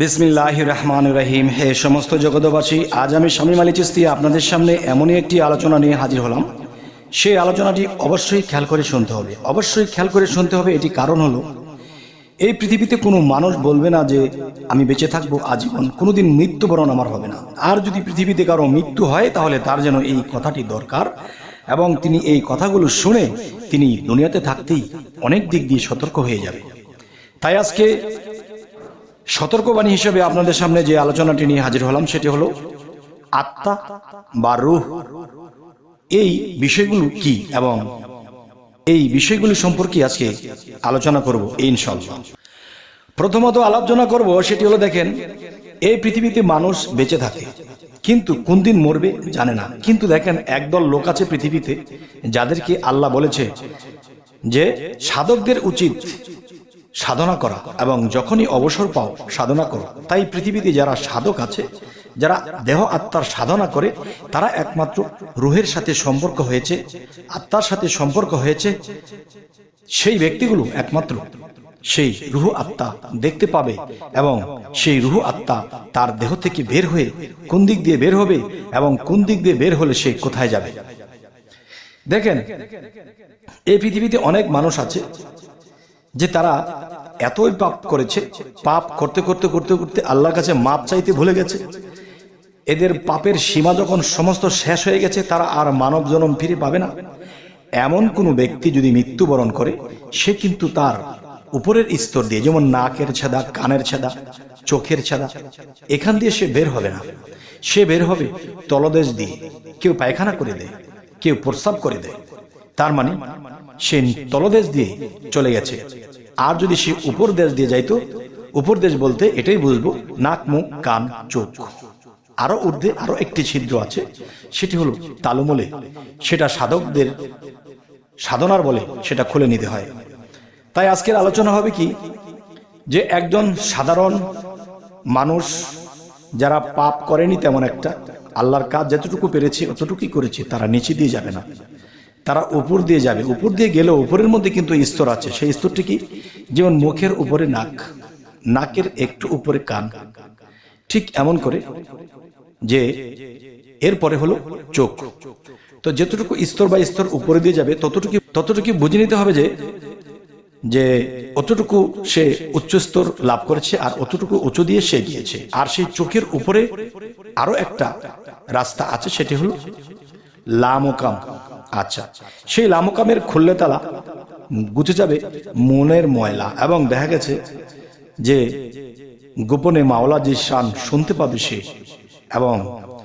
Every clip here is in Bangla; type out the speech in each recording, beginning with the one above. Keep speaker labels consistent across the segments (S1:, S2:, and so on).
S1: বিসমিল্লাহ রহমান রহিম। হে সমস্ত জগতবাসী আজ আমি স্বামী মালি চিস্তি আপনাদের সামনে এমনই একটি আলোচনা নিয়ে হাজির হলাম। সেই আলোচনাটি অবশ্যই খেয়াল করে শুনতে হবে। অবশ্যই খেয়াল করে শুনতে হবে এটি কারণ হলো, এই পৃথিবীতে কোনো মানুষ বলবে না যে, আমি বেঁচে থাকব আজীবন, কোনোদিন মৃত্যুবরণ আমার হবে না। আর যদি পৃথিবীতে কারও মৃত্যু হয়, তাহলে তার যেন এই কথাটি দরকার। এবং তিনি এই কথাগুলো শুনে তিনি দুনিয়াতে থাকতেই অনেক দিক দিয়ে সতর্ক হয়ে যাবে। তাই আজকে সতর্কবাণী হিসেবে আপনাদের সামনে যে আলোচনাটি নিয়ে হাজির হলাম, সেটি হলো আত্মা বা রুহ। এই বিষয়গুলো কি এবং এই বিষয়গুলি সম্পর্কে আজকে আলোচনা করব ইনশাল্লাহ প্রথমত আলোচনা করব, সেটি হলো দেখেন, এই পৃথিবীতে মানুষ বেঁচে থাকে, কিন্তু কোন দিন মরবে জানে না। কিন্তু দেখেন, একদল লোক আছে পৃথিবীতে, যাদেরকে আল্লাহ বলেছে যে সাধকদের উচিত সাধনা করা এবং যখনই অবসর পাও, সাধনা করো। তাই পৃথিবীতে যারা সাধক আছে, যারা দেহ আত্মার সাধনা করে, তারা একমাত্র রুহের সাথে সম্পর্ক হয়েছে, আত্মার সাথে সম্পর্ক হয়েছে। সেই ব্যক্তিগুলো একমাত্র। সেই রুহ আত্মা দেখতে পাবে এবং সেই রুহ আত্মা তার দেহ থেকে বের হয়ে কোন দিক দিয়ে বের হবে এবং কোন দিক দিয়ে বের হলে সে কোথায় যাবে। দেখেন, এই পৃথিবীতে অনেক মানুষ আছে যে তারা এতই পাপ করেছে, পাপ করতে করতে করতে করতে আল্লাহর কাছে মাপ চাইতে ভুলে গেছে। এদের পাপের সীমা যখন সমস্ত শেষ হয়ে গেছে, তারা আর মানব জনম ফিরে পাবে না। এমন কোনো ব্যক্তি যদি মৃত্যুবরণ করে, সে কিন্তু তার উপরের স্তর দিয়ে, যেমন নাকের ছেদা, কানের ছেদা, চোখের ছেদা, এখান দিয়ে সে বের হবে না। সে বের হবে তলদেশ দিয়ে। কেউ পায়খানা করে দেয়, কেউ প্রস্রাব করে দেয়। তার মানে সে তলদেশ দিয়ে চলে গেছে। আর যদি সে উপর দেশ দিয়ে যাইতো, উপর দেশ বলতে এটাই বুঝব, নাক, মুখ, কান, চোখ। আরও ঊর্ধ্বে আরও একটি ছিদ্র আছে, সেটি হলো তালুমলে। সেটা সাধকদের সাধনার বলে সেটা খুলে নিতে হয়। তাই আজকের আলোচনা হবে কি, যে একজন সাধারণ মানুষ যারা পাপ করেনি তেমন একটা, আল্লাহর কাজ যতটুকু পেরেছে, অতটুকুই করেছে, তারা নিচে দিয়ে যাবে না। তারা উপর দিয়ে যাবে। উপর দিয়ে গেলেও উপরের মধ্যে কিন্তু স্তর আছে। সেই স্তরটি কি? যেমন মুখের উপরে নাক, নাকের একটু উপরে কান। ঠিক এমন করে যে এরপরে হলো চোখ। তো যতটুকু স্তর বা স্তর উপরে দিয়ে যাবে, ততটুকু ততটুকু বুঝে নিতে হবে যে যে অতটুকু সে উচ্চ স্তর লাভ করেছে আর অতটুকু উঁচু দিয়ে সে গিয়েছে। আর সেই চোখের উপরে আরও একটা রাস্তা আছে, সেটি হলো লামোকাম আচ্ছা সেই লামোকামের খুললে তালা গুছে যাবে মনের ময়লা এবং দেখা গেছে যে গোপনে মাওলা যে শান শুনতে পাবে সে এবং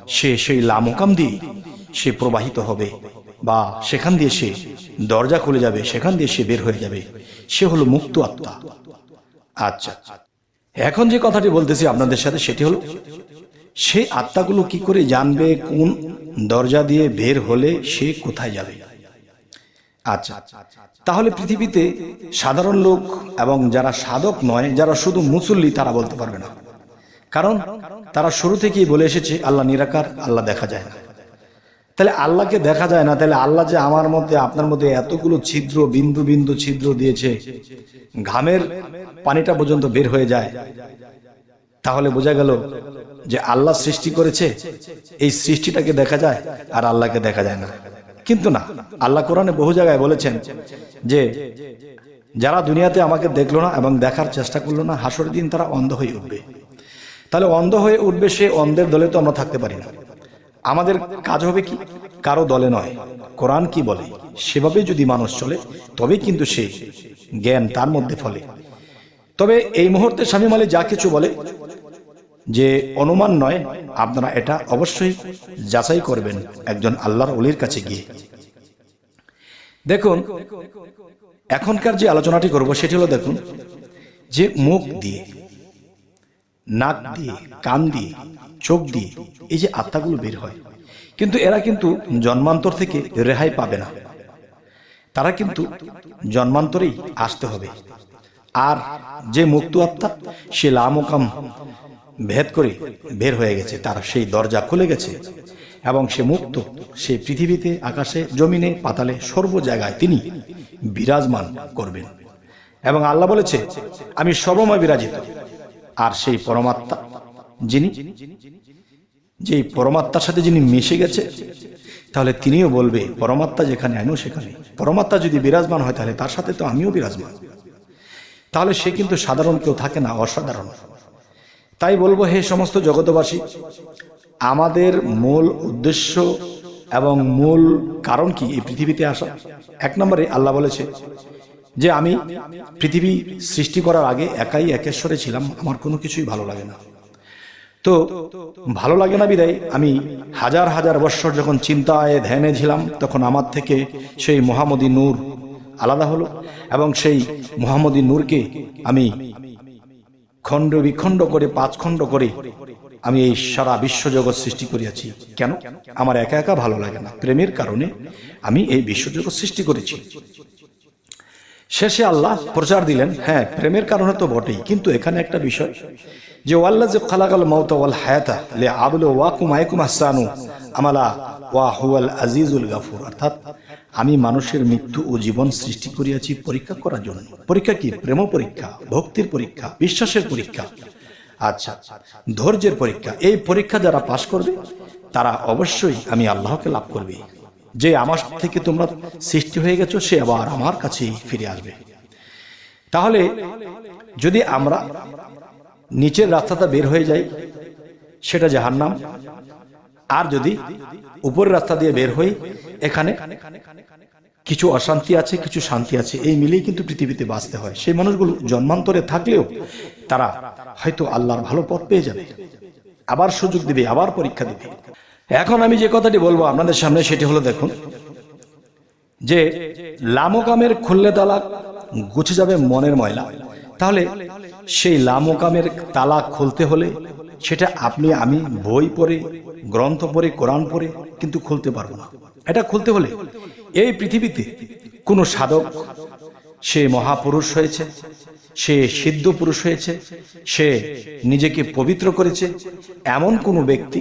S1: সে সেই লামোকাম দিয়ে সে প্রবাহিত হবে বা সেখান দিয়ে সে দরজা খুলে যাবে, সেখান দিয়ে সে বের হয়ে যাবে। সে হলো মুক্ত আত্মা। আচ্ছা। এখন যে কথাটি বলতেছি আপনাদের সাথে, সেটি হলো সেই আত্মাগুলো কি করে জানবে? কোন দরজা দিয়ে বের হলে সে কোথায় যাবে? আচ্ছা তাহলে পৃথিবীতে সাধারণ লোক এবং যারা সাধক নয়, যারা শুধু মুসল্লি, তারা বলতে পারবে না। কারণ তারা শুরু থেকেই বলে এসেছে, আল্লাহ নিরাকার, আল্লাহ দেখা যায় না। তাহলে আল্লাহকে দেখা যায় না, তাহলে আল্লাহ যে আমার মধ্যে, আপনার মধ্যে এতগুলো ছিদ্র, বিন্দু বিন্দু ছিদ্র দিয়েছে, ঘামের পানিটা পর্যন্ত বের হয়ে যায়। তাহলে বোঝা গেল যে আল্লাহ সৃষ্টি করেছে, এই সৃষ্টিটাকে দেখা যায় আর আল্লাহকে দেখা যায় না। কিন্তু না, আল্লাহ কোরআনে বহু জায়গায় বলেছেন যে যারা দুনিয়াতে আমাকে দেখল না এবং দেখার চেষ্টা করল না, হাসর দিন তারা অন্ধ হয়ে উঠবে। তাহলে অন্ধ হয়ে উঠবে সে অন্ধের দলে তো আমরা থাকতে পারি না। আমাদের কাজ হবে কি? কারও দলে নয়। কোরআন কি বলে? সেভাবে যদি মানুষ চলে তবে কিন্তু সে জ্ঞান তার মধ্যে ফলে। তবে এই মুহূর্তে স্বামী মালে যা কিছু বলে যে অনুমান নয়, আপনারা এটা অবশ্যই যাচাই করবেন একজন আল্লাহর অলির কাছে গিয়ে। দেখুন, এখনকার যে আলোচনাটি করব সেটি হলো দেখুন, যে মুখ দিয়ে, নাক দিয়ে, কান দিয়ে, চোখ দিয়ে এই যে আত্মাগুলো বের হয়, কিন্তু এরা কিন্তু জন্মান্তর থেকে রেহাই পাবে না। তারা কিন্তু জন্মান্তরেই আসতে হবে। আর যে মুক্ত আত্মা, সে লামকাম ভেদ করে বের হয়ে গেছে, তার সেই দরজা খুলে গেছে এবং সে মুক্ত, সে পৃথিবীতে, আকাশে, জমিনে, পাতালে, সর্ব জায়গায় তিনি বিরাজমান করবেন। এবং আল্লাহ বলেছে, আমি সর্বময় বিরাজিত। আর সেই পরমাত্মা যিনি যে পরমাত্মার সাথে যিনি মিশে গেছে, তাহলে তিনিও বলবে, পরমাত্মা যেখানে, আমিও সেখানে। পরমাত্মা যদি বিরাজমান হয়, তাহলে তার সাথে তো আমিও বিরাজমান। তাহলে সে কিন্তু সাধারণ কেউ থাকে না, অসাধারণ। তাই বলব, হে সমস্ত জগতবাসী আমাদের মূল উদ্দেশ্য এবং মূল কারণ কি এই পৃথিবীতে আসা? এক নম্বরে আল্লাহ বলেছে যে, আমি পৃথিবী সৃষ্টি করার আগে একাই একেশ্বরে ছিলাম, আমার কোনো কিছুই ভালো লাগে না। তো ভালো লাগে না বিদায়, আমি হাজার হাজার বৎসর যখন চিন্তায় ধ্যানে ছিলাম, তখন আমার থেকে সেই মোহাম্মদী নূর আলাদা হলো এবং সেই মোহাম্মদী নূরকে আমি খণ্ড বিখণ্ড করে পাঁচ খণ্ড করে আমি এই সারা বিশ্বজগৎ সৃষ্টি করিয়াছি। কেন? আমার একা একা ভালো লাগে না। প্রেমের কারণে আমি এই বিশ্বজগৎ সৃষ্টি করেছি। শেষে আল্লাহ প্রচার দিলেন হ্যাঁ প্রেমের কারণে তো বটেই, কিন্তু এখানে একটা বিষয় যে ওয়াল্লা যে খালাকাল মাউতা ওয়াল হায়াতা লে আবুল ওয়াকুম আয়কুম আহসানু আমালা ওয়া হুয়াল আজিজুল গাফুর। অর্থাৎ আমি মানুষের মৃত্যু ও জীবন সৃষ্টি করিয়াছি পরীক্ষা করার জন্য। পরীক্ষা কি? প্রেম পরীক্ষা, ভক্তির পরীক্ষা, বিশ্বাসের পরীক্ষা? আচ্ছা ধৈর্যের পরীক্ষা। এই পরীক্ষা যারা পাশ করবে, তারা অবশ্যই আমি আল্লাহকে লাভ করবে। যে আমার থেকে তোমরা সৃষ্টি হয়ে গেছো, সে আবার আমার কাছেই ফিরে আসবে। তাহলে, যদি আমরা নিচের রাস্তাটা বের হয়ে যাই, সেটা জাহান্নাম। আর যদি উপরের রাস্তা দিয়ে বের হই, এখানে কিছু অশান্তি আছে, কিছু শান্তি আছে, এই মিলেই কিন্তু পৃথিবীতে বাঁচতে হয়। সেই মানুষগুলো জন্মান্তরে থাকলেও তারা হয়তো আল্লাহর ভালো পথ পেয়ে যাবে। আবার সুযোগ দিবে, আবার পরীক্ষা দিবে এখন আমি যে কথাটি বলব আপনাদের সামনে, সেটি হলো দেখুন, যে লামকামের খুললে তালা গুছে যাবে মনের ময়লা। তাহলে সেই লামকামের তালা খুলতে হলে সেটা আপনি, আমি, বই পড়ে গ্রন্থ পড়ে, কোরআন পড়ে, কিন্তু খুলতে পারব না। এটা খুলতে হলে এই পৃথিবীতে কোনো সাধক, সে মহাপুরুষ হয়েছে, সে সিদ্ধ পুরুষ হয়েছে, সে নিজেকে পবিত্র করেছে, এমন কোনো ব্যক্তি,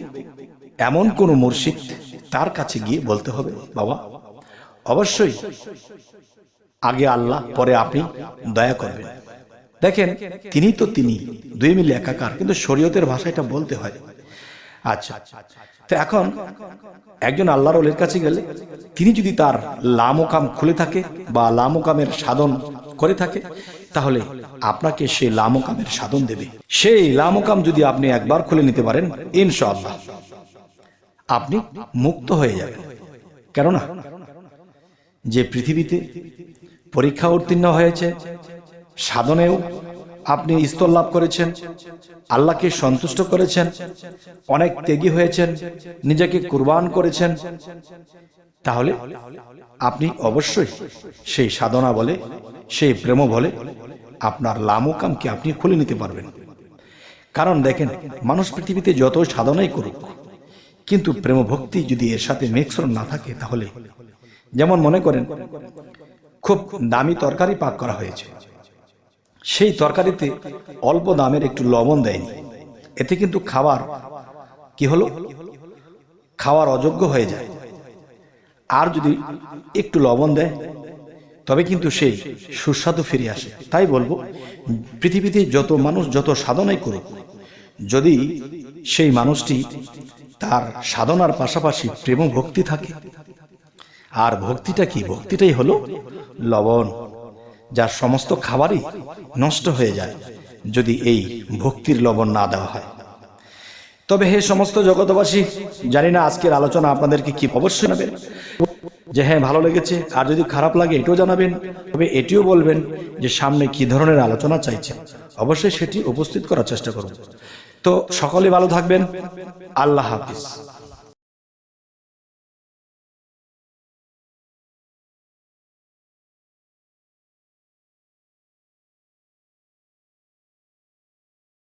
S1: এমন কোনো মুর্শিদ তার কাছে গিয়ে বলতে হবে, বাবা, অবশ্যই আগে আল্লাহ, পরে আপনি দয়া করবেন। দেখেন, তিনি তো তিনি, দুই মিলে একাকার, কিন্তু শরীয়তের ভাষা এটা বলতে হয়। আচ্ছা। তো এখন একজন আল্লাহর ওলের কাছে গেলে তিনি যদি তার লামোকাম খুলে থাকে বা লামোকামের সাধন করে থাকে, তাহলে আপনাকে সেই লামোকামের সাধন দেবে। সেই লামোকাম যদি আপনি একবার খুলে নিতে পারেন, ইনশাআল্লাহ আপনি মুক্ত হয়ে যাবেন। কেননা যে পৃথিবীতে পরীক্ষা উত্তীর্ণ হয়েছে, সাধনেও আপনি স্তর লাভ করেছেন, আল্লাহকে সন্তুষ্ট করেছেন, অনেক ত্যাগী হয়েছেন, নিজেকে কুরবান করেছেন। তাহলে আপনি অবশ্যই সেই সাধনা বলে, সেই প্রেম বলে আপনার লামকামকে আপনি খুলে নিতে পারবেন। কারণ দেখেন, মানুষ পৃথিবীতে যত সাধনাই করুক, কিন্তু প্রেম ভক্তি যদি এর সাথে মিক্সরণ না থাকে, তাহলে যেমন মনে করেন, খুব দামি তরকারি পাক করা হয়েছে। সেই তরকারিতে অল্প দামের একটু লবণ দেয়নি। এতে কিন্তু খাবার কি হলো? খাওয়ার অযোগ্য হয়ে যায়। আর যদি একটু লবণ দেয়, তবে কিন্তু সেই সুস্বাদু ফিরে আসে। তাই বলব, পৃথিবীতে যত মানুষ যত সাধনাই করুক, যদি সেই মানুষটি তার সাধনার পাশাপাশি প্রেম ভক্তি থাকে, আর ভক্তিটা কি? ভক্তিটাই হলো লবণ। যার সমস্ত খাবারই নষ্ট হয়ে যায় যদি এই ভক্তির লবণ না দেওয়া হয়। তবে হে সমস্ত জগতবাসী জানি না আজকের আলোচনা আপনাদেরকে কি অবশ্যই জানাবেন? যে হ্যাঁ ভালো লেগেছে, আর যদি খারাপ লাগে এটাও জানাবেন। তবে এটিও বলবেন যে সামনে কি ধরনের আলোচনা চাইছেন? অবশ্যই সেটি উপস্থিত করার চেষ্টা করব। তো সকলে ভালো থাকবেন। আল্লাহ হাফিজ।